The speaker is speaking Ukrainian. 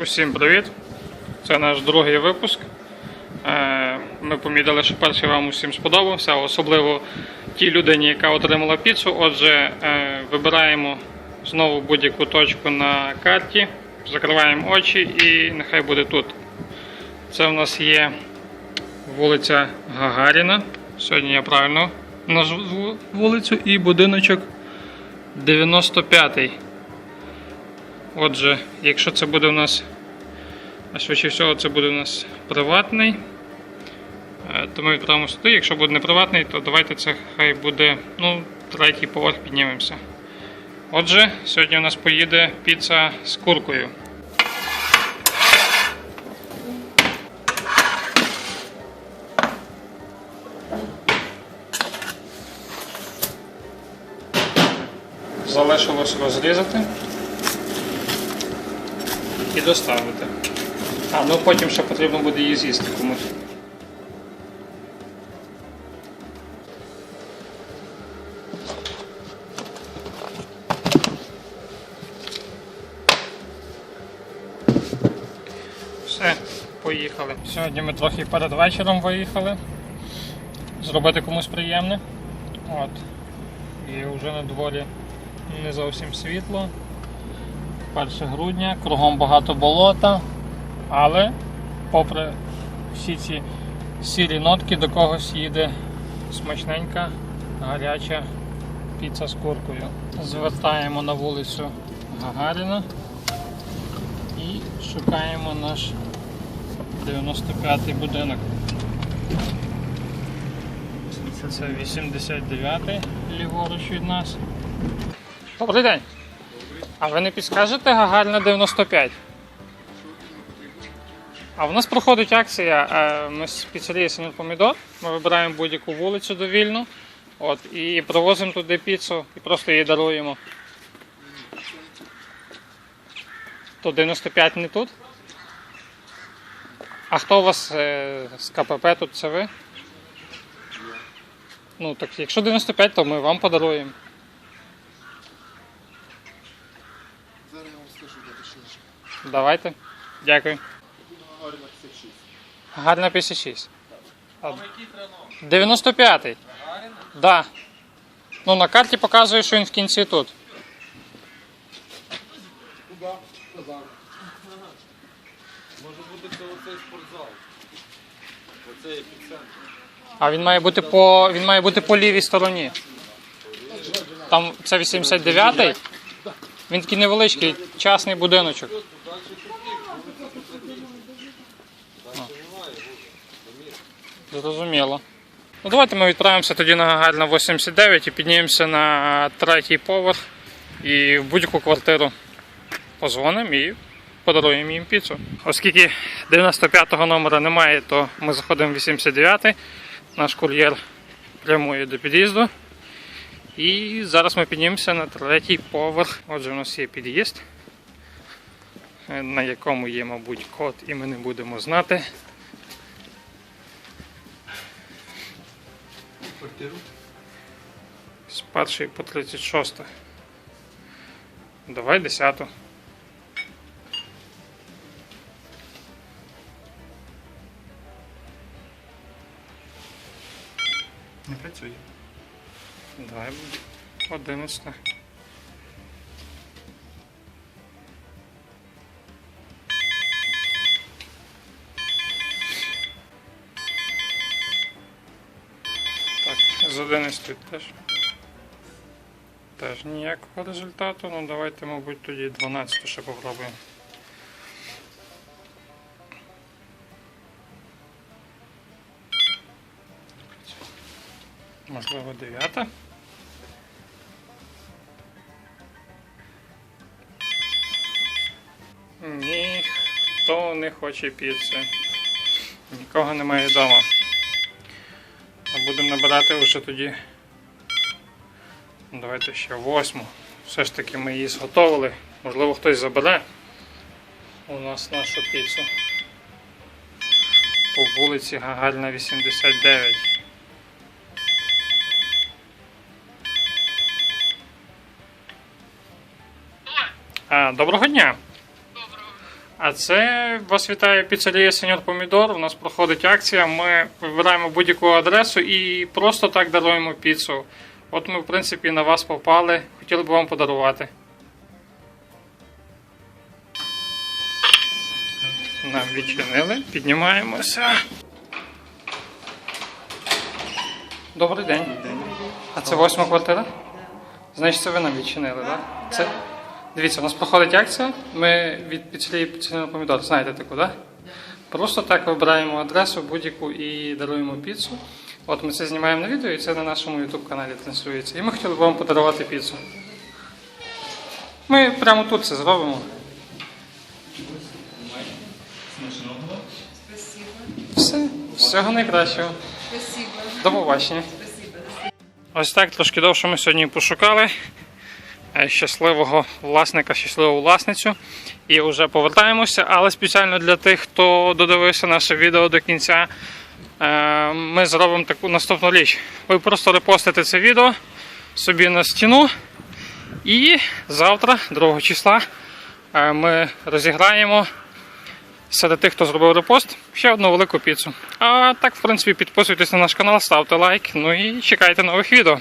Усім привіт! Це наш другий випуск. Е, Ми помітили, що перший вам усім сподобався, особливо тій людині, яка отримала піцу. Отже, е, вибираємо знову будь-яку точку на карті, закриваємо очі і нехай буде тут. Це в нас є вулиця Гагаріна. Сьогодні я правильно назву вулицю і будиночок 95-й. Отже, якщо це буде у нас, а швидше всього, це буде у нас приватний, е, то ми відправимо сюди. Якщо буде не приватний, то давайте це хай буде ну, третій поверх піднімемося. Отже, сьогодні у нас поїде піца з куркою. Залишилось розрізати і доставити. А, ну потім ще потрібно буде її з'їсти комусь. Все, поїхали. Сьогодні ми трохи перед вечором виїхали. Зробити комусь приємне. От. І вже на дворі не зовсім світло. 1 грудня, кругом багато болота, але попри всі ці сірі нотки до когось їде смачненька гаряча піца з куркою. Звертаємо на вулицю Гагаріна і шукаємо наш 95-й будинок. Це 89-й ліворуч від нас. Добрий день! А ви не підскажете Гагаріна 95? А в нас проходить акція. е, Ми з піцерії Помідор. Ми вибираємо будь-яку вулицю довільну. От, і привозимо туди піцу і просто її даруємо. То 95 не тут? А хто у вас е, з КПП тут це ви? Ну так якщо 95, то ми вам подаруємо. Зараз я вам скажу, де точніше. Давайте. Дякую. Гарна 56. Гарна 56. 95-й. Да. Ну на карті показує, що він в кінці тут. Куди? Казав. Може бути це оцей спортзал. Оцей епіцентр. А він має бути по він має бути по лівій стороні. Там це 89-й. Він такий невеличкий, частний будиночок. Зрозуміло. Ну давайте ми відправимося тоді на Гагаріна 89 і піднімемося на третій поверх і в будь-яку квартиру позвонимо і подаруємо їм піцу. Оскільки 95-го номера немає, то ми заходимо в 89-й. Наш кур'єр прямує до під'їзду. І зараз ми піднімемося на третій поверх. Отже, у нас є під'їзд, на якому є, мабуть, код, і ми не будемо знати. З першої по 36. Давай 10. Не працює. Давай 11. З 11 теж. Теж ніякого результату. Ну давайте, мабуть, тоді 12 ще попробуємо. Можливо, 9. Ніхто не хоче піци. Нікого немає вдома. Будемо набирати вже тоді. Ну, Давайте ще восьму. Все ж таки ми її зготовили. Можливо, хтось забере у нас нашу піцу. По вулиці Гагаріна 89. А, доброго дня. А це вас вітає піцерія Сеньор Помідор. У нас проходить акція. Ми вибираємо будь-яку адресу і просто так даруємо піцу. От ми, в принципі, на вас попали. Хотіли б вам подарувати. Нам відчинили, піднімаємося. Добрий день. А це восьма квартира? Значить, це ви нам відчинили, так? Це... Дивіться, у нас проходить акція. Ми від піцерії піцерійного помідор, знаєте таку, так? Просто так вибираємо адресу будь-яку і даруємо піцу. От ми це знімаємо на відео і це на нашому YouTube каналі транслюється. І ми хотіли б вам подарувати піцу. Ми прямо тут це зробимо. Все, всього найкращого. До побачення. Ось так трошки довше ми сьогодні пошукали щасливого власника, щасливу власницю. І вже повертаємося, але спеціально для тих, хто додивився наше відео до кінця, е, ми зробимо таку наступну річ. Ви просто репостите це відео собі на стіну. І завтра, 2 числа, е, ми розіграємо серед тих, хто зробив репост, ще одну велику піцу. А так, в принципі, підписуйтесь на наш канал, ставте лайк, ну і чекайте нових відео.